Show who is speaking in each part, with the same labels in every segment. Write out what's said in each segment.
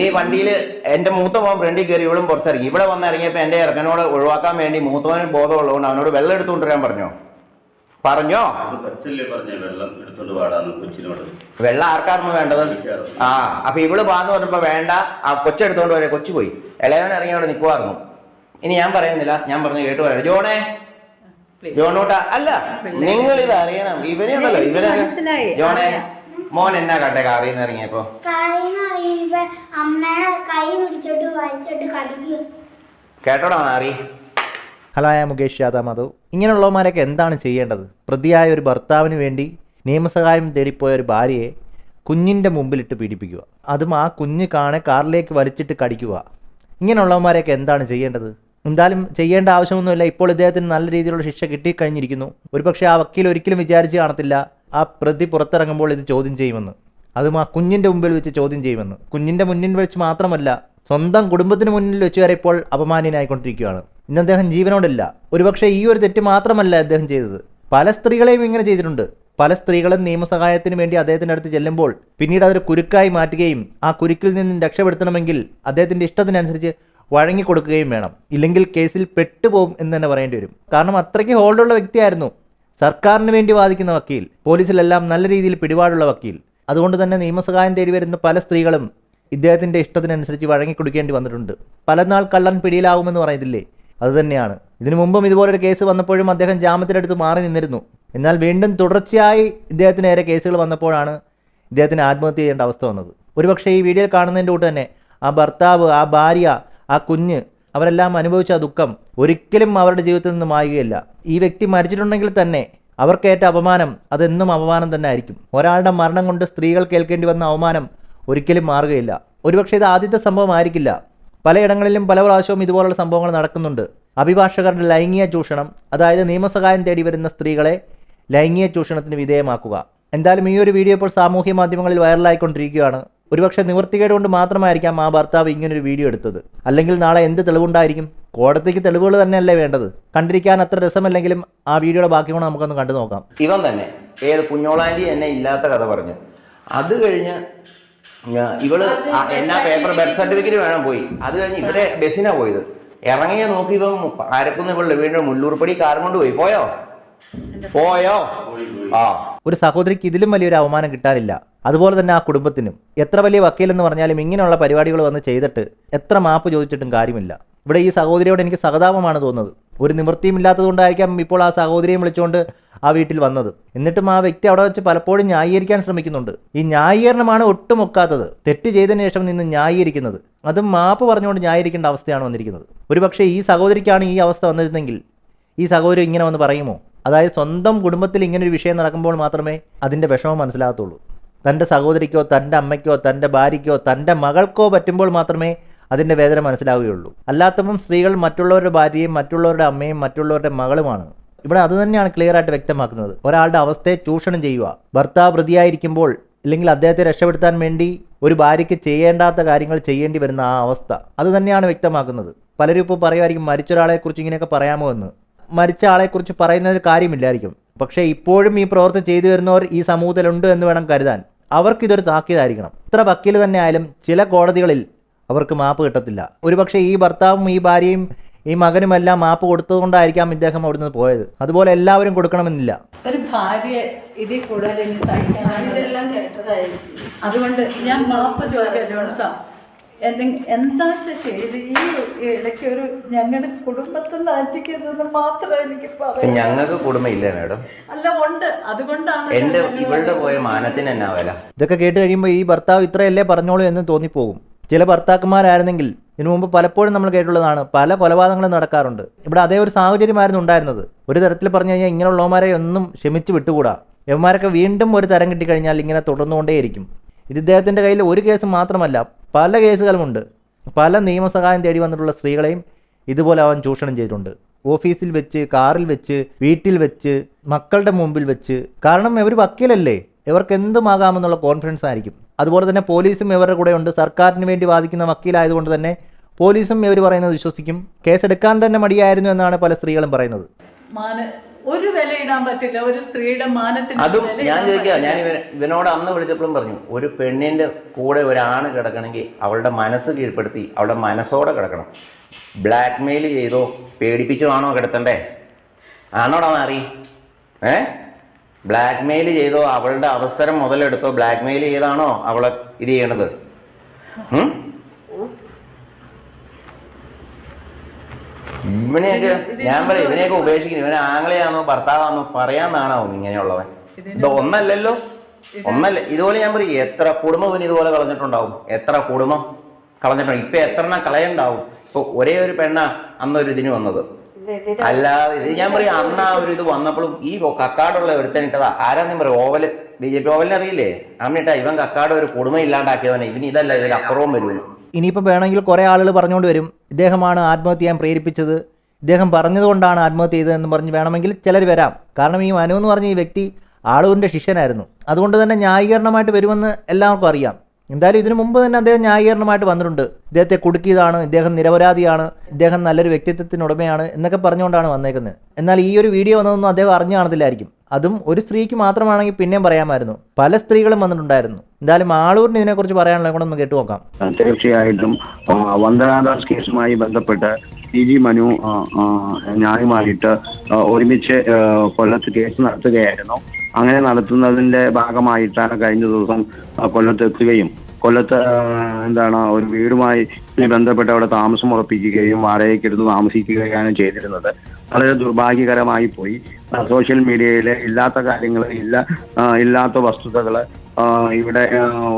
Speaker 1: ഈ വണ്ടിയിൽ എന്റെ മൂത്ത മോൻ ഫ്രണ്ടിൽ കയറി ഇവളും പുറത്തിറങ്ങി. ഇവിടെ വന്നിറങ്ങിയപ്പോ എന്റെ ഇറക്കനോട് ഒഴിവാക്കാൻ വേണ്ടി മൂത്തവന് ബോധമുള്ളതുകൊണ്ട് അവനോട് വെള്ളം എടുത്തുകൊണ്ട് വരാൻ പറഞ്ഞോ? പറഞ്ഞോ?
Speaker 2: വെള്ളം
Speaker 1: ആർക്കാർന്നു ആർക്കായിരുന്നു വേണ്ടത് ആ അപ്പൊ ഇവൾ പാന്ന് പറഞ്ഞപ്പോ വേണ്ട ആ കൊച്ചെടുത്തോണ്ട് വരെ കൊച്ചു പോയി. ഇളയവൻ ഇറങ്ങി അവിടെ നിൽക്കുമായിരുന്നു ഇനി ഞാൻ പറയുന്നില്ല ഞാൻ പറഞ്ഞു കേട്ടു പറയാം ജോണേ ജോണോട്ടാ അല്ല നിങ്ങൾ ഇത് അറിയണം. ഇവനെ ഉണ്ടല്ലോ ഇവനെ ജോണേ. മോൻ എന്നാ കട്ടെ കാറിൽ നിന്ന് ഇറങ്ങിയപ്പോ
Speaker 3: അമ്മയുടെ കൈ പിടിച്ചിട്ട് വലിച്ചിട്ട് കടിക്കുക
Speaker 1: കേട്ടോടാ നാറി.
Speaker 4: ഹലോ ആയ മുകേഷ് യാദവ് മാധവ് ഇങ്ങനെയുള്ളവന്മാരൊക്കെ എന്താണ് ചെയ്യേണ്ടത്? പ്രതിയായ ഒരു ഭർത്താവിന് വേണ്ടി നിയമസഹായം തേടിപ്പോയ ഒരു ഭാര്യയെ കുഞ്ഞിന്റെ മുമ്പിലിട്ട് പീഡിപ്പിക്കുക. അതും ആ കുഞ്ഞ് കാണെ കാറിലേക്ക് വലിച്ചിട്ട് കടിക്കുക. ഇങ്ങനെയുള്ളവന്മാരെയൊക്കെ എന്താണ് ചെയ്യേണ്ടത്? എന്തായാലും ചെയ്യേണ്ട ആവശ്യമൊന്നുമില്ല. ഇപ്പോൾ ഇദ്ദേഹത്തിന് നല്ല രീതിയിലുള്ള ശിക്ഷ കിട്ടിക്കഴിഞ്ഞിരിക്കുന്നു. ഒരുപക്ഷെ ആ വക്കീൽ ഒരിക്കലും വിചാരിച്ച് കാണത്തില്ല. ആ പ്രതി പുറത്തിറങ്ങുമ്പോൾ ഇത് ചോദ്യം ചെയ്യുമെന്ന്. അതും ആ കുഞ്ഞിന്റെ മുമ്പിൽ വെച്ച് ചോദ്യം ചെയ്യുമെന്ന്. കുഞ്ഞിന്റെ മുന്നിൽ വെച്ച് മാത്രമല്ല സ്വന്തം കുടുംബത്തിന് മുന്നിൽ വെച്ച് വരെ ഇപ്പോൾ അപമാനിയനായിക്കൊണ്ടിരിക്കുകയാണ് ഇന്ന് അദ്ദേഹം ജീവനോടില്ല. ഒരുപക്ഷെ ഈ ഒരു തെറ്റ് മാത്രമല്ല അദ്ദേഹം ചെയ്തത്. പല സ്ത്രീകളെയും ഇങ്ങനെ ചെയ്തിട്ടുണ്ട്. പല സ്ത്രീകളും നിയമസഹായത്തിന് വേണ്ടി അദ്ദേഹത്തിന്റെ അടുത്ത് ചെല്ലുമ്പോൾ പിന്നീട് അതൊരു കുരുക്കായി മാറ്റുകയും ആ കുരുക്കിൽ നിന്നും രക്ഷപ്പെടുത്തണമെങ്കിൽ അദ്ദേഹത്തിന്റെ ഇഷ്ടത്തിനനുസരിച്ച് വഴങ്ങിക്കൊടുക്കുകയും വേണം. ഇല്ലെങ്കിൽ കേസിൽ പെട്ടുപോകും എന്ന് തന്നെ പറയേണ്ടി വരും. കാരണം അത്രയ്ക്ക് ഹോൾഡുള്ള വ്യക്തിയായിരുന്നു. സർക്കാരിന് വേണ്ടി വാദിക്കുന്ന വക്കീൽ പോലീസിലെല്ലാം നല്ല രീതിയിൽ പിടിപാടുള്ള വക്കീൽ. അതുകൊണ്ട് തന്നെ നിയമസഹായം തേടി വരുന്ന പല സ്ത്രീകളും ഇദ്ദേഹത്തിന്റെ ഇഷ്ടത്തിനനുസരിച്ച് വഴങ്ങിക്കൊടുക്കേണ്ടി വന്നിട്ടുണ്ട്. പലനാൾ കള്ളൻ പിടിയിലാവുമെന്ന് പറയുന്നില്ലേ? അതുതന്നെയാണ് ഇതിനു മുമ്പും ഇതുപോലൊരു കേസ് വന്നപ്പോഴും അദ്ദേഹം ജാമ്യത്തിനടുത്ത് മാറി നിന്നിരുന്നു. എന്നാൽ വീണ്ടും തുടർച്ചയായി ഇദ്ദേഹത്തിന് നേരെ കേസുകൾ വന്നപ്പോഴാണ് ഇദ്ദേഹത്തിന് ആത്മഹത്യ ചെയ്യേണ്ട അവസ്ഥ വന്നത്. ഒരുപക്ഷേ ഈ വീഡിയോയിൽ കാണുന്നതിന്റെ കൂട്ട് തന്നെ ആ ഭർത്താവ് ആ ഭാര്യ ആ കുഞ്ഞ് അവരെല്ലാം അനുഭവിച്ച ദുഃഖം ഒരിക്കലും അവരുടെ ജീവിതത്തിൽ നിന്ന് മായുകയില്ല. ഈ വ്യക്തി മരിച്ചിട്ടുണ്ടെങ്കിൽ തന്നെ അവർക്കേറ്റ അപമാനം അതെന്നും അപമാനം തന്നെ ആയിരിക്കും. ഒരാളുടെ മരണം കൊണ്ട് സ്ത്രീകൾ കേൾക്കേണ്ടി വന്ന അപമാനം ഒരിക്കലും മാറുകയില്ല. ഒരുപക്ഷെ ഇത് ആദ്യത്തെ സംഭവമായിരിക്കില്ല പലയിടങ്ങളിലും പല പ്രാവശ്യവും ഇതുപോലുള്ള സംഭവങ്ങൾ നടക്കുന്നുണ്ട്. അഭിഭാഷകരുടെ ലൈംഗിക ചൂഷണം അതായത് നിയമസഹായം തേടി വരുന്ന സ്ത്രീകളെ ലൈംഗിക ചൂഷണത്തിന് വിധേയമാക്കുക. എന്തായാലും ഈ ഒരു വീഡിയോ ഇപ്പോൾ സാമൂഹ്യ മാധ്യമങ്ങളിൽ വൈറലായിക്കൊണ്ടിരിക്കുകയാണ്. ഒരുപക്ഷെ നിവൃത്തികേട് കൊണ്ട് മാത്രമായിരിക്കാം ആ ഭർത്താവ് ഇങ്ങനൊരു വീഡിയോ എടുത്തത്. അല്ലെങ്കിൽ നാളെ എന്ത് തെളിവുണ്ടായിരിക്കും? കോടതിക്ക് തെളിവുകൾ തന്നെയല്ലേ വേണ്ടത്? കണ്ടിരിക്കാൻ അത്ര രസമല്ലെങ്കിലും ആ വീഡിയോയുടെ ബാക്കി കൂടെ നമുക്കൊന്ന് കണ്ടു നോക്കാം.
Speaker 1: ഇവൻ തന്നെ. ഏത് കുഞ്ഞോളാന്റി എന്നെ ഇല്ലാത്ത കഥ പറഞ്ഞു. അത് കഴിഞ്ഞ് ഇവൾ എല്ലാ എന്നാ പേപ്പർ ബർത്ത് സർട്ടിഫിക്കറ്റ് വേണം പോയി. അത് കഴിഞ്ഞ് ഇവരെ ബസ്സിനാ പോയത്. ഇറങ്ങിയ നോക്കി ഇവൻ ആരക്കുന്ന് ഇവളുടെ വീണ്ടും മുല്ലൂർപ്പടി കാറും കൊണ്ട് പോയി. പോയോ? പോയോ? ആ.
Speaker 4: ഒരു സഹോദരിക്ക് ഇതിലും വലിയൊരു അവമാനം കിട്ടാനില്ല അതുപോലെ തന്നെ ആ കുടുംബത്തിനും. എത്ര വലിയ വക്കീലെന്ന് പറഞ്ഞാലും ഇങ്ങനെയുള്ള പരിപാടികൾ വന്ന് ചെയ്തിട്ട് എത്ര മാപ്പ് ചോദിച്ചിട്ടും കാര്യമില്ല. ഇവിടെ ഈ സഹോദരിയോട് എനിക്ക് സഹതാപമാണ് തോന്നുന്നത്. ഒരു നിവൃത്തിയും ഇല്ലാത്തതുകൊണ്ടായിരിക്കാം ഇപ്പോൾ ആ സഹോദരിയെ വിളിച്ചുകൊണ്ട് ആ വീട്ടിൽ വന്നത്. എന്നിട്ടും ആ വ്യക്തി അവിടെ വെച്ച് പലപ്പോഴും ന്യായീകരിക്കാൻ ശ്രമിക്കുന്നുണ്ട്. ഈ ന്യായീകരണമാണ് ഒട്ടും ഒക്കാത്തത്. തെറ്റ് ചെയ്തതിന് ശേഷം നിന്ന് ന്യായീകരിക്കുന്നത്. അതും മാപ്പ് പറഞ്ഞുകൊണ്ട് ന്യായീകരിക്കേണ്ട അവസ്ഥയാണ് വന്നിരിക്കുന്നത്. ഒരുപക്ഷെ ഈ സഹോദരിക്കാണ് ഈ അവസ്ഥ വന്നിരുന്നെങ്കിൽ ഈ സഹോദരി ഇങ്ങനെ വന്ന് പറയുമോ? അതായത് സ്വന്തം കുടുംബത്തിൽ ഇങ്ങനെ ഒരു വിഷയം നടക്കുമ്പോൾ മാത്രമേ അതിന്റെ വിഷമം മനസ്സിലാകത്തുള്ളൂ. തന്റെ സഹോദരിക്കോ തന്റെ അമ്മയ്ക്കോ തന്റെ ഭാര്യയ്ക്കോ തന്റെ മകൾക്കോ പറ്റുമ്പോൾ മാത്രമേ അതിന്റെ വേദന മനസ്സിലാവുകയുള്ളൂ. അല്ലാത്തപ്പം സ്ത്രീകൾ മറ്റുള്ളവരുടെ ഭാര്യയും മറ്റുള്ളവരുടെ അമ്മയും മറ്റുള്ളവരുടെ മകളുമാണ്. ഇവിടെ അത് തന്നെയാണ് ക്ലിയർ ആയിട്ട് വ്യക്തമാക്കുന്നത്. ഒരാളുടെ അവസ്ഥയെ ചൂഷണം ചെയ്യുക. ഭർത്താവ് പ്രതിയായിരിക്കുമ്പോൾ ഇല്ലെങ്കിൽ അദ്ദേഹത്തെ രക്ഷപ്പെടുത്താൻ വേണ്ടി ഒരു ഭാര്യയ്ക്ക് ചെയ്യേണ്ടാത്ത കാര്യങ്ങൾ ചെയ്യേണ്ടി വരുന്ന ആ അവസ്ഥ. അത് തന്നെയാണ് വ്യക്തമാക്കുന്നത്. പലരും ഇപ്പോൾ പറയുമായിരിക്കും മരിച്ച ഒരാളെക്കുറിച്ച് ഇങ്ങനെയൊക്കെ പറയാമോ എന്ന്. മരിച്ച ആളെക്കുറിച്ച് പറയുന്നതിൽ കാര്യമില്ലായിരിക്കും. പക്ഷേ ഇപ്പോഴും ഈ പ്രവർത്തനം ചെയ്തു വരുന്നവർ ഈ സമൂഹത്തിലുണ്ട് എന്ന് വേണം കരുതാൻ. അവർക്ക് ഇതൊരു താക്കീതായിരിക്കണം. ഇത്ര വക്കീൽ തന്നെ ആയാലും ചില കോടതികളിൽ അവർക്ക് മാപ്പ് കിട്ടത്തില്ല. ഒരുപക്ഷെ ഈ ഭർത്താവും ഈ ഭാര്യയും ഈ മകനുമെല്ലാം മാപ്പ് കൊടുത്തതുകൊണ്ടായിരിക്കാം ഇദ്ദേഹം അവിടുന്ന് പോയത്. അതുപോലെ എല്ലാവരും കൊടുക്കണമെന്നില്ല.
Speaker 5: ഒരു ഭാര്യ ഇതിൽ കൂടുതൽ
Speaker 6: ഇതെല്ലാം കേട്ടതായിരിക്കും.
Speaker 5: അതുകൊണ്ട് ഞാൻ മാപ്പ് ചോദിക്കാം ജോൺസ എന്തെ- എന്താ ചെയ്ത് ഈ ഇടയ്ക്ക് ഒരു ഞങ്ങളുടെ കുടുംബത്തിൽ നാറ്റിക്കരുതെന്ന് മാത്രമേ എനിക്ക് പറയാം
Speaker 1: ഞങ്ങൾക്ക് കുടുംബം ഇല്ല മേഡം?
Speaker 5: അല്ല ഉണ്ട്. അതുകൊണ്ടാണ്
Speaker 1: എന്റെ ഇവളുടെ പോയ മാനത്തിന് എന്നാ വില?
Speaker 4: ഇതൊക്കെ കേട്ട് കഴിയുമ്പോൾ ഈ ഭർത്താവ് ഇത്രയല്ലേ പറഞ്ഞോളൂ എന്ന് തോന്നിപ്പോകും. ചില ഭർത്താക്കന്മാരായിരുന്നെങ്കിൽ ഇതിനു മുമ്പ് പലപ്പോഴും നമ്മൾ കേട്ടുള്ളതാണ് പല കൊലപാതകങ്ങളും നടക്കാറുണ്ട്. ഇവിടെ അതേ ഒരു സാഹചര്യമായിരുന്നു ഉണ്ടായിരുന്നത്. ഒരു തരത്തിൽ പറഞ്ഞു കഴിഞ്ഞാൽ ഇങ്ങനെയുള്ളവന്മാരെ ഒന്നും ക്ഷമിച്ച് വിട്ടുകൂടാ. ഇവന്മാരൊക്കെ വീണ്ടും ഒരു തരം കിട്ടിക്കഴിഞ്ഞാൽ ഇങ്ങനെ തുടർന്നുകൊണ്ടേയിരിക്കും. ഇത് ഇദ്ദേഹത്തിന്റെ കയ്യിൽ ഒരു കേസ് മാത്രമല്ല. പല കേസുകളുമുണ്ട്. പല നിയമസഹായം തേടി വന്നിട്ടുള്ള സ്ത്രീകളെയും ഇതുപോലെ അവൻ ചൂഷണം ചെയ്തിട്ടുണ്ട്. ഓഫീസിൽ വെച്ച് കാറിൽ വെച്ച് വീട്ടിൽ വെച്ച് മക്കളുടെ മുമ്പിൽ വെച്ച്. കാരണം ഇവർ വക്കീലല്ലേ? ഇവർക്ക് എന്തുമാകാമെന്നുള്ള കോൺഫിഡൻസ് ആയിരിക്കും. അതുപോലെ തന്നെ പോലീസും ഇവരുടെ കൂടെ ഉണ്ട്. സർക്കാരിന് വേണ്ടി വാദിക്കുന്ന വക്കീലായതുകൊണ്ട് തന്നെ പോലീസും ഇവർ പറയുന്നത് വിശ്വസിക്കും. കേസെടുക്കാൻ തന്നെ മടിയായിരുന്നു എന്നാണ് പല സ്ത്രീകളും പറയുന്നത്.
Speaker 5: ഒരു വില ഇടാൻ പറ്റില്ല ഒരു സ്ത്രീയുടെ മാനത്തിന്
Speaker 1: അതും ഞാൻ ചോദിക്കുക ഞാൻ ഇവനോട് അന്ന് വിളിച്ചപ്പോഴും പറഞ്ഞു ഒരു പെണ്ണിന്റെ കൂടെ ഒരാണ് കിടക്കണമെങ്കിൽ അവളുടെ മനസ്സ് കീഴ്പ്പെടുത്തി അവളുടെ മനസ്സോടെ കിടക്കണം. ബ്ലാക്ക് മെയിൽ ചെയ്തോ പേടിപ്പിച്ചോ ആണോ കിടത്തണ്ടേ? ആണോടാ മാറി? ഏ? ബ്ലാക്ക് മെയിൽ ചെയ്തോ അവളുടെ അവസരം മുതലെടുത്തോ ബ്ലാക്ക് മെയിൽ ചെയ്താണോ അവളെ ഇത് ചെയ്യണത് ഇവനെയൊക്കെ ഞാൻ പറയാം ഇവനെയൊക്കെ ഉപേക്ഷിക്കുന്നു. ഇവനെ ആങ്ങളെയാണോ ഭർത്താവാണോ പറയാന്നാണോ ഇങ്ങനെയുള്ളവൻ ഇത് ഒന്നല്ലല്ലോ. ഒന്നല്ല ഇതുപോലെ ഞാൻ പറയും എത്ര കുടുംബം ഇവന് ഇതുപോലെ കളഞ്ഞിട്ടുണ്ടാവും? എത്ര കുടുംബം കളഞ്ഞിട്ടുണ്ടാവും? ഇപ്പൊ എത്ര എണ്ണം കളയുണ്ടാവും? ഇപ്പൊ ഒരേ ഒരു പെണ്ണ അന്നൊരു ഇതിന് വന്നത്. അല്ലാതെ ഇത് ഞാൻ പറയും അന്ന് ആ ഒരു ഇത് വന്നപ്പോഴും ഈ കക്കാടുള്ള ഒരുത്തനിട്ടതാ ആരാന്ന് പറയും ഓവൽ ബി ജെ പി ഓവലിനറിയില്ലേ അന്നിട്ടാ ഇവൻ കക്കാട് ഒരു കുടുംബം ഇല്ലാണ്ടാക്കിയവനെ. ഇവന് ഇതല്ല ഇതിൽ അപ്പുറവും വരുവന്
Speaker 4: ഇനിയിപ്പോൾ വേണമെങ്കിൽ കുറേ ആളുകൾ പറഞ്ഞുകൊണ്ട് വരും ഇദ്ദേഹമാണ് ആത്മഹത്യ ചെയ്യാൻ പ്രേരിപ്പിച്ചത്. ഇദ്ദേഹം പറഞ്ഞതുകൊണ്ടാണ് ആത്മഹത്യ ചെയ്തതെന്ന് പറഞ്ഞ് വേണമെങ്കിൽ ചിലർ വരാം. കാരണം ഈ മനു എന്ന് പറഞ്ഞ ഈ വ്യക്തി ആളുവിന്റെ ശിഷ്യനായിരുന്നു. അതുകൊണ്ട് തന്നെ ന്യായീകരണമായിട്ട് വരുമെന്ന് എല്ലാവർക്കും അറിയാം. എന്തായാലും ഇതിനു മുമ്പ് തന്നെ അദ്ദേഹം ന്യായീകരണമായിട്ട് വന്നിട്ടുണ്ട്. ഇദ്ദേഹത്തെ കുടുക്കിയതാണ് ഇദ്ദേഹം നിരപരാധിയാണ് ഇദ്ദേഹം നല്ലൊരു വ്യക്തിത്വത്തിനുടമയാണ് എന്നൊക്കെ പറഞ്ഞുകൊണ്ടാണ് വന്നേക്കുന്നത്. എന്നാൽ ഈ ഒരു വീഡിയോ വന്നതൊന്നും അദ്ദേഹം അറിഞ്ഞു കാണത്തില്ലായിരിക്കും. അതും ഒരു സ്ത്രീക്ക് മാത്രമാണെങ്കിൽ പിന്നെയും പറയാമായിരുന്നു. പല സ്ത്രീകളും വന്നിട്ടുണ്ടായിരുന്നു. എന്തായാലും ആളൂരിന് ഇതിനെക്കുറിച്ച് പറയാനുള്ള കൂടെ ഒന്ന് കേട്ടു നോക്കാം
Speaker 6: തീർച്ചയായിട്ടും. വന്ദനാദാസ് കേസുമായി ബന്ധപ്പെട്ട് പി ജി മനു ഞാനുമായിട്ട് ഒരുമിച്ച് കൊല്ലത്ത് കേസ് നടത്തുകയായിരുന്നു. അങ്ങനെ നടത്തുന്നതിന്റെ ഭാഗമായിട്ടാണ് കഴിഞ്ഞ ദിവസം കൊല്ലത്ത് എത്തുകയും കൊല്ലത്ത് എന്താണ് ഒരു വീടുമായി ബന്ധപ്പെട്ട് അവിടെ താമസം ഉറപ്പിക്കുകയും വാടകയ്ക്കെടുത്ത് താമസിക്കുകയാണ് ചെയ്തിരുന്നത്. വളരെ ദുർഭാഗ്യകരമായി പോയി. സോഷ്യൽ മീഡിയയിലെ ഇല്ലാത്ത കാര്യങ്ങൾ ഇല്ല ഇല്ലാത്ത വസ്തുതകൾ ഇവിടെ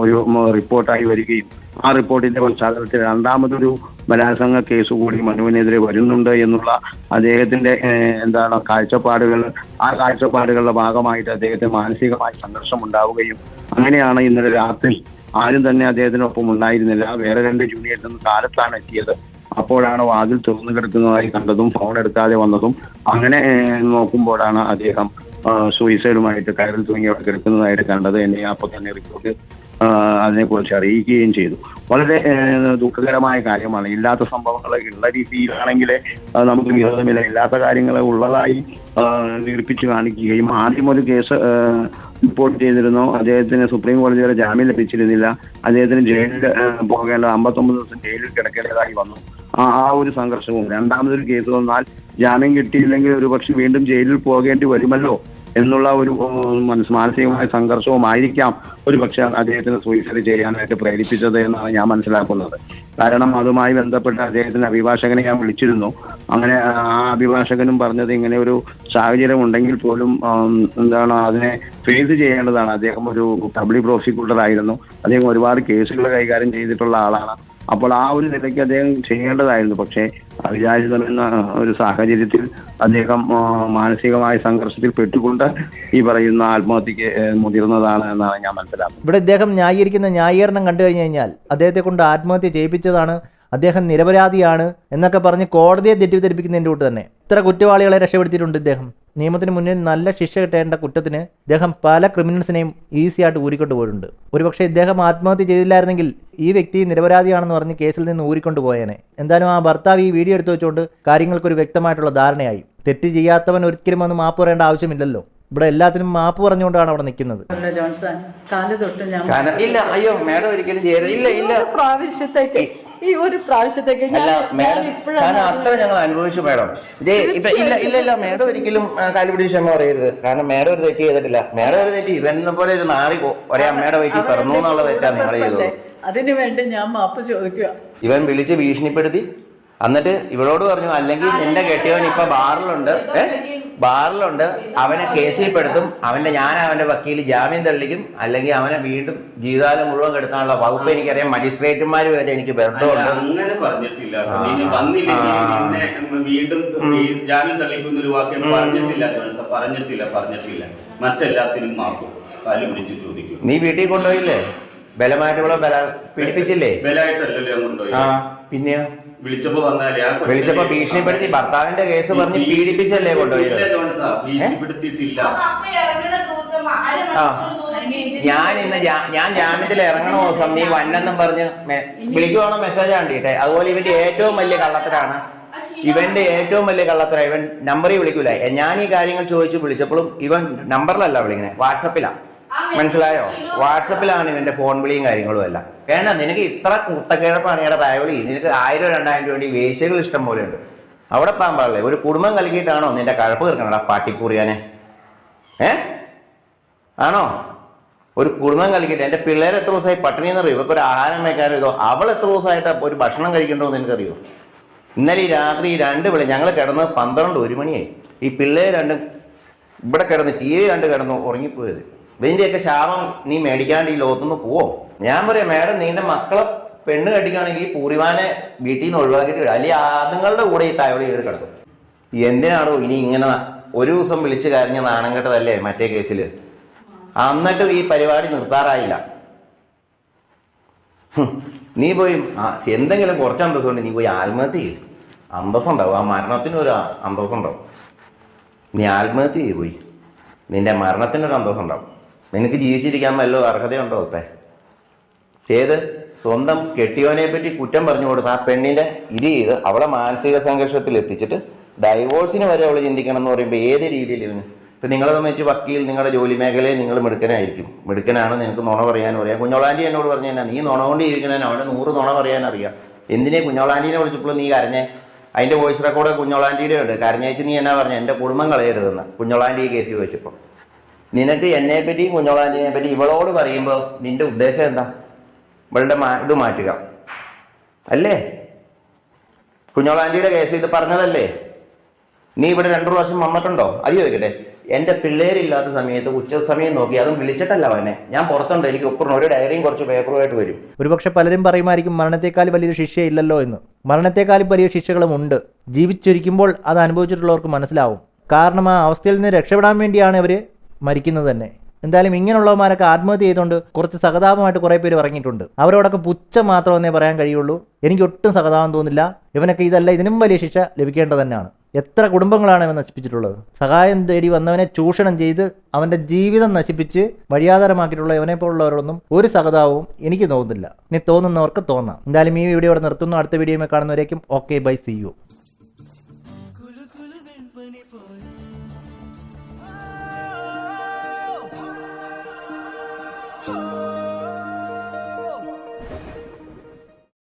Speaker 6: ഒരു റിപ്പോർട്ടായി വരികയും ആ റിപ്പോർട്ടിന്റെ പശ്ചാത്തലത്തിൽ രണ്ടാമതൊരു ബലാത്സംഗ കേസ് കൂടി മനുവിനെതിരെ വരുന്നുണ്ട് എന്നുള്ള അദ്ദേഹത്തിന്റെ എന്താണ് കാഴ്ചപ്പാടുകൾ. ആ കാഴ്ചപ്പാടുകളുടെ ഭാഗമായിട്ട് അദ്ദേഹത്തിന് മാനസികമായി സംഘർഷം ഉണ്ടാവുകയും അങ്ങനെയാണ് ഇന്നലെ രാത്രി ആരും തന്നെ അദ്ദേഹത്തിനൊപ്പം ഉണ്ടായിരുന്നില്ല. വേറെ രണ്ട് ജൂനിയേഴ്സ് നിന്ന് കാലത്താണ് എത്തിയത്. അപ്പോഴാണ് വാതിൽ തുറന്നു കിടക്കുന്നതായി കണ്ടതും ഫോൺ എടുക്കാതെ വന്നതും. അങ്ങനെ നോക്കുമ്പോഴാണ് അദ്ദേഹം സൂയിസൈഡുമായിട്ട് കയറിൽ തൂങ്ങി അവിടെ കിടക്കുന്നതായിട്ട് കണ്ടത് എന്നെ അപ്പോൾ തന്നെ റിപ്പോർട്ട് അതിനെക്കുറിച്ച് അറിയിക്കുകയും ചെയ്തു. വളരെ ദുഃഖകരമായ കാര്യമാണ്. ഇല്ലാത്ത സംഭവങ്ങൾ ഉള്ള രീതിയിലാണെങ്കിൽ നമുക്ക് വിരോധമില്ല. ഇല്ലാത്ത കാര്യങ്ങൾ ഉള്ളതായി നിർപ്പിച്ചു കാണിക്കുകയും ആദ്യം ഒരു കേസ് റിപ്പോർട്ട് ചെയ്തിരുന്നു. അദ്ദേഹത്തിന് സുപ്രീം കോടതി വരെ ജാമ്യം ലഭിച്ചിരുന്നില്ല. അദ്ദേഹത്തിന് ജയിലിൽ പോകേണ്ടത് പോകേണ്ട അമ്പത്തൊമ്പത് ദിവസം ജയിലിൽ കിടക്കേണ്ടതായി വന്നു. ആ ആ ഒരു സംഘർഷവും. രണ്ടാമതൊരു കേസ് വന്നാൽ ജാമ്യം കിട്ടിയില്ലെങ്കിൽ ഒരു പക്ഷെ വീണ്ടും ജയിലിൽ പോകേണ്ടി വരുമല്ലോ. എന്നുള്ള ഒരു മാനസികമായ സംഘർഷവും മാനസികമായ സംഘർഷവുമായിരിക്കാം ഒരു പക്ഷെ അദ്ദേഹത്തിന് സൂയിസൈഡ് ചെയ്യാനായിട്ട് പ്രേരിപ്പിച്ചത് എന്നാണ് ഞാൻ മനസ്സിലാക്കുന്നത്. കാരണം അതുമായി ബന്ധപ്പെട്ട് അദ്ദേഹത്തിന്റെ അഭിഭാഷകനെ ഞാൻ വിളിച്ചിരുന്നു. അങ്ങനെ ആ അഭിഭാഷകനും പറഞ്ഞത് ഇങ്ങനെ ഒരു സാഹചര്യം ഉണ്ടെങ്കിൽ പോലും എന്താണ് അതിനെ ഫേസ് ചെയ്യേണ്ടതാണ്. അദ്ദേഹം ഒരു പബ്ലിക് പ്രോസിക്യൂട്ടർ ആയിരുന്നു. അദ്ദേഹം ഒരുപാട് കേസുകൾ കൈകാര്യം ചെയ്തിട്ടുള്ള ആളാണ്. അപ്പോൾ ആ ഒരു നിലയ്ക്ക് അദ്ദേഹം ചെയ്യേണ്ടതായിരുന്നു. പക്ഷേ അവിചാരിതമെന്ന ഒരു സാഹചര്യത്തിൽ അദ്ദേഹം മാനസികമായ സംഘർഷത്തിൽ പെട്ടുകൊണ്ട് ഈ പറയുന്ന ആത്മഹത്യക്ക് മുതിർന്നതാണ് എന്നാണ് ഞാൻ മനസ്സിലാക്കുന്നത്.
Speaker 4: ഇവിടെ ഇദ്ദേഹം ന്യായീകരിക്കുന്ന ന്യായീകരണം കണ്ടു കഴിഞ്ഞു കഴിഞ്ഞാൽ അദ്ദേഹത്തെ കൊണ്ട് ആത്മഹത്യ ചെയ്യിപ്പിച്ചതാണ് അദ്ദേഹം നിരപരാധിയാണ് എന്നൊക്കെ പറഞ്ഞ് കോടതിയെ തെറ്റിദ്ധരിപ്പിക്കുന്നതിന്റെ കൂട്ട് തന്നെ. ഇത്ര കുറ്റവാളികളെ രക്ഷപ്പെടുത്തിയിട്ടുണ്ട് ഇദ്ദേഹം. നിയമത്തിന് മുന്നിൽ നല്ല ശിക്ഷ കിട്ടേണ്ട കുറ്റത്തിന് ഇദ്ദേഹം പല ക്രിമിനൽസിനെയും ഈസി ആയിട്ട് ഊരിക്കൊണ്ട് പോയിട്ടുണ്ട്. ഒരുപക്ഷെ ഇദ്ദേഹം ആത്മഹത്യ ചെയ്തില്ലായിരുന്നെങ്കിൽ ഈ വ്യക്തി നിരപരാധിയാണെന്ന് പറഞ്ഞ് കേസിൽ നിന്ന് ഊരിക്കൊണ്ട് പോയേനെ. എന്തായാലും ആ ഭർത്താവ് ഈ വീഡിയോ എടുത്തു വെച്ചുകൊണ്ട് കാര്യങ്ങൾക്കൊരു വ്യക്തമായിട്ടുള്ള ധാരണയായി. തെറ്റ് ചെയ്യാത്തവൻ ഒരിക്കലും ഒന്ന് മാപ്പ് പറയേണ്ട ആവശ്യമില്ലല്ലോ. ഇവിടെ എല്ലാത്തിനും മാപ്പ് പറഞ്ഞുകൊണ്ടാണ് അവിടെ നിൽക്കുന്നത്.
Speaker 5: അല്ല ജോൺസൺ കാൽ തൊട്ട് ഞാൻ
Speaker 1: കാരണം ഇല്ല അയ്യോ മാഡം ഒരിക്കലും ഇല്ല ഇല്ല.
Speaker 5: പ്രാവശ്യത്തേക്ക് ഈ ഒരു പ്രാവശ്യത്തേക്ക് ഞാൻ
Speaker 1: അത്ര ഞങ്ങൾ അനുഭവിച്ചു മാഡം. ഇതേ ഇപ്പൊ ഇല്ല ഇല്ല ഇല്ല മാഡം ഒരിക്കലും കാലുപിടിച്ച് കാൽ പിടിച്ച് ക്ഷമ പറയരുത്. കാരണം മാഡം ഒരു തെറ്റ് ചെയ്തിട്ടില്ല. മാഡം ഒരു തെറ്റ് ഇവനെ പോലെ ഒരു നാറി ഒരേ അമ്മയുടെ വയറ്റിൽ പിറന്നു എന്നുള്ള തെറ്റാണ് നിങ്ങൾ ചെയ്തത്.
Speaker 5: അതിനു വേണ്ടി ഞാൻ മാപ്പ് ചോദിക്കുക.
Speaker 1: ഇവൻ വിളിച്ച് ഭീഷണിപ്പെടുത്തി. എന്നിട്ട് ഇവളോട് പറഞ്ഞു അല്ലെങ്കിൽ നിന്റെ കെട്ടിയവൻ ഇപ്പൊ ബാറിലുണ്ട്. ബാറിലുണ്ട്. അവനെ കേസിൽ പെടുത്തും അവന്റെ ഞാൻ അവന്റെ വക്കീൽ ജാമ്യം തള്ളിക്കും അല്ലെങ്കിൽ അവനെ വീണ്ടും ജീവിതകാലം മുഴുവൻ കെടുത്താനുള്ള വകുപ്പ് എനിക്കറിയാം. മജിസ്ട്രേറ്റുമാർ വരെ എനിക്ക് ബന്ധമുണ്ട്.
Speaker 2: അങ്ങനെ പറഞ്ഞിട്ടില്ല. വീണ്ടും ജാമ്യം തള്ളിക്കുന്ന ഒരു വാക്യം പറഞ്ഞിട്ടില്ല. പറഞ്ഞിട്ടില്ല പറഞ്ഞിട്ടില്ല. മറ്റെല്ലാത്തിനും മാപ്പും. കാൽ പിടിച്ച് ചോദിക്കും.
Speaker 1: നീ വീട്ടിൽ കൊണ്ടുപോയില്ലേ? ബലമായിട്ട് ഇവിടെ ബല പീഡിപ്പിച്ചില്ലേ
Speaker 2: കൊണ്ടുപോയി
Speaker 1: ആ പിന്നെയോ?
Speaker 2: വിളിച്ചപ്പോ വന്നാലേ
Speaker 1: ഭീഷണിപ്പെടുത്തി ഭർത്താവിന്റെ കേസ് പറഞ്ഞ് പീഡിപ്പിച്ചല്ലേ കൊണ്ടുപോയത്?
Speaker 2: ഭീഷണിപ്പെടുത്തിയിട്ടില്ല
Speaker 1: ഞാൻ ഇന്ന് ഞാൻ ജാമ്യത്തിൽ ഇറങ്ങണ ദിവസം നീ വന്നെന്നും പറഞ്ഞ് വിളിക്കുവാണ് മെസ്സേജ് കണ്ടിട്ടെ അതുപോലെ ഇവന്റെ ഏറ്റവും വലിയ കള്ളത്തരാണ്. ഇവന്റെ ഏറ്റവും വലിയ കള്ളത്തര. ഇവൻ നമ്പറിൽ വിളിക്കൂല ഞാൻ ഈ കാര്യങ്ങൾ ചോദിച്ചു വിളിച്ചപ്പോഴും ഇവൻ നമ്പറിലല്ല വിളിക്കുന്നത് വാട്സപ്പിലാ. മനസ്സിലായോ? വാട്സപ്പിലാണ് ഇവന്റെ ഫോൺ വിളിയും കാര്യങ്ങളും എല്ലാം. വേണ്ട നിനക്ക് ഇത്ര കുത്തക്കിഴപ്പാണ് ഇവിടെ തായവിളി നിനക്ക് ആയിരം രണ്ടായിരം രൂപ വേണ്ടി വേശ്യകൾ ഇഷ്ടം പോലെ ഉണ്ട്. അവിടെ പോകാൻ പാടില്ലേ. ഒരു കുടുംബം കലക്കിയിട്ടാണോ നിന്റെ കഴപ്പ് തീർക്കണടാ പാട്ടിക്കൂറിയാനെ ഏ? ആണോ? ഒരു കുടുംബം കളിക്കട്ടെ എന്റെ പിള്ളേർ എത്ര ദിവസമായി പട്ടിണി എന്നറിയോ? ഇവർക്ക് ഒരു ആഹാരം വെക്കാനോ ഇതോ? അവൾ എത്ര ദിവസമായിട്ട് ഒരു ഭക്ഷണം കഴിക്കണ്ടോ എന്ന് എനിക്കറിയോ ഇന്നലെ രാത്രി രണ്ട് വിളി ഞങ്ങൾ കിടന്ന് പന്ത്രണ്ട് ഒരു മണിയായി. ഈ പിള്ളേർ രണ്ടും ഇവിടെ കിടന്ന് ടി വി കണ്ട് കിടന്നു ഉറങ്ങിപ്പോയത്. ഇതിന്റെയൊക്കെ ശാപം നീ മേടിക്കാണ്ട് ഈ ലോകത്തുനിന്ന് പോവോ? ഞാൻ പറയാം മേഡം നിന്റെ മക്കളെ പെണ്ണ് കെട്ടിക്കുകയാണെങ്കിൽ ഈ പൂരിവാനെ വീട്ടിൽ നിന്ന് ഒഴിവാക്കിയിട്ട് വിടുക അല്ലെങ്കിൽ അതുങ്ങളുടെ കൂടെ ഈ തായോട് കയറി കിടക്കും. എന്തിനാണോ ഇനി ഇങ്ങനെ ഒരു ദിവസം വിളിച്ച് കരഞ്ഞ നാണം കെട്ടതല്ലേ മറ്റേ കേസിൽ എന്നിട്ടും ഈ പരിപാടി നിർത്താറായില്ല. നീ പോയി എന്തെങ്കിലും കുറച്ച് അന്തസ്സുണ്ട്. നീ പോയി ആത്മഹത്യ ചെയ്യും. അന്തസ്സുണ്ടാവും ആ മരണത്തിന് ഒരു അന്തസ്സുണ്ടാവും നീ ആത്മഹത്യ ചെയ്തു പോയി. നിന്റെ മരണത്തിനൊരു അന്തസ്സുണ്ടാവും നിനക്ക് ജീവിച്ചിരിക്കാൻ വല്ല അർഹതയുണ്ടോ ഇപ്പേ ചെയ്ത് സ്വന്തം കെട്ടിയവനെ പറ്റി കുറ്റം പറഞ്ഞു കൊടുത്ത ആ പെണ്ണിന്റെ ഇത് ചെയ്ത് അവളെ മാനസിക സംഘർഷത്തിൽ എത്തിച്ചിട്ട് ഡൈവോഴ്സിന് വരെ അവൾ ചിന്തിക്കണം എന്ന് പറയുമ്പോൾ ഏത് രീതിയിൽ ഇവന്? ഇപ്പൊ നിങ്ങളെ സംബന്ധിച്ച് വക്കീൽ നിങ്ങളുടെ ജോലി മേഖലയിൽ നിങ്ങൾ മിടുക്കനായിരിക്കും. മിടുക്കനാണ് നിനക്ക് നുണ പറയാനും അറിയാം. കുഞ്ഞോളാന്റി എന്നോട് പറഞ്ഞു തന്നെ നീ നുണ കൊണ്ട് ഇരിക്കണേന് അവന് നൂറ് നുണ പറയാൻ അറിയാം. എന്തിനെ കുഞ്ഞോളാന്റീനെ വിളിച്ചപ്പോൾ നീ കരഞ്ഞേ? അതിന്റെ വോയിസ് റെക്കോർഡ് കുഞ്ഞോളാന്റിയുടെ ഉണ്ട്. കരഞ്ഞേച്ച് നീ എന്നാ പറഞ്ഞു? എന്റെ കുടുംബം കളയരുതെന്ന്. കുഞ്ഞോളാന്റി ഈ കേസിൽ വെച്ചപ്പോൾ നിനക്ക് എന്നെ പറ്റി കുഞ്ഞോളാന്റിനെ പറ്റി ഇവളോട് പറയുമ്പോൾ നിന്റെ ഉദ്ദേശം എന്താ? ഇവളുടെ മാ- ഇത് മാറ്റുക. അല്ലേ? കുഞ്ഞോളാന്റിയുടെ കേസ് ഇത് പറഞ്ഞതല്ലേ? നീ ഇവിടെ രണ്ടു പ്രാവശ്യം വന്നിട്ടുണ്ടോ? അത് ചോദിക്കട്ടെ. എന്റെ പിള്ളേരില്ലാത്ത സമയത്ത് ഉച്ച സമയം നോക്കി അതും വിളിച്ചിട്ടല്ല അവനെ. ഞാൻ പുറത്തുണ്ട് എനിക്ക് ഒപ്പുറം ഒരു ഡയറിയും കുറച്ച് പേപ്പറുമായിട്ട് വരും.
Speaker 4: ഒരുപക്ഷെ പലരും പറയുമായിരിക്കും മരണത്തെക്കാൾ വലിയൊരു ശിക്ഷയില്ലല്ലോ എന്ന്. മരണത്തെക്കാളും വലിയ ശിക്ഷകളും ഉണ്ട്. ജീവിച്ചിരിക്കുമ്പോൾ അത് അനുഭവിച്ചിട്ടുള്ളവർക്ക് മനസ്സിലാവും. കാരണം ആ അവസ്ഥയിൽ നിന്ന് രക്ഷപ്പെടാൻ വേണ്ടിയാണ് ഇവർ മരിക്കുന്നത് തന്നെ. എന്തായാലും ഇങ്ങനെയുള്ളവന്മാരൊക്കെ ആത്മഹത്യ ചെയ്തുകൊണ്ട് കുറച്ച് സഹതാപമായിട്ട് കുറേ പേര് ഇറങ്ങിയിട്ടുണ്ട്. അവരോടൊക്കെ പുച്ഛം മാത്രമെന്നേ പറയാൻ കഴിയുള്ളൂ. എനിക്ക് ഒട്ടും സഹതാപം തോന്നില്ല. ഇവനൊക്കെ ഇതല്ല ഇതിനും വലിയ ശിക്ഷ ലഭിക്കേണ്ടത് തന്നെയാണ്. എത്ര കുടുംബങ്ങളാണ് ഇവൻ നശിപ്പിച്ചിട്ടുള്ളത്? സഹായം തേടി വന്നവനെ ചൂഷണം ചെയ്ത് അവന്റെ ജീവിതം നശിപ്പിച്ച് വഴിയാധാരമാക്കിയിട്ടുള്ള ഇവനെ പോലുള്ളവരോടൊന്നും ഒരു സഹതാവും എനിക്ക് തോന്നുന്നില്ല. ഇനി തോന്നുന്നവർക്ക് തോന്നാം. എന്തായാലും ഈ വീഡിയോ ഇവിടെ നിർത്തുന്നു. അടുത്ത വീഡിയോയിൽ കാണുന്നവരേക്കും ഓക്കെ ബൈ സി യു.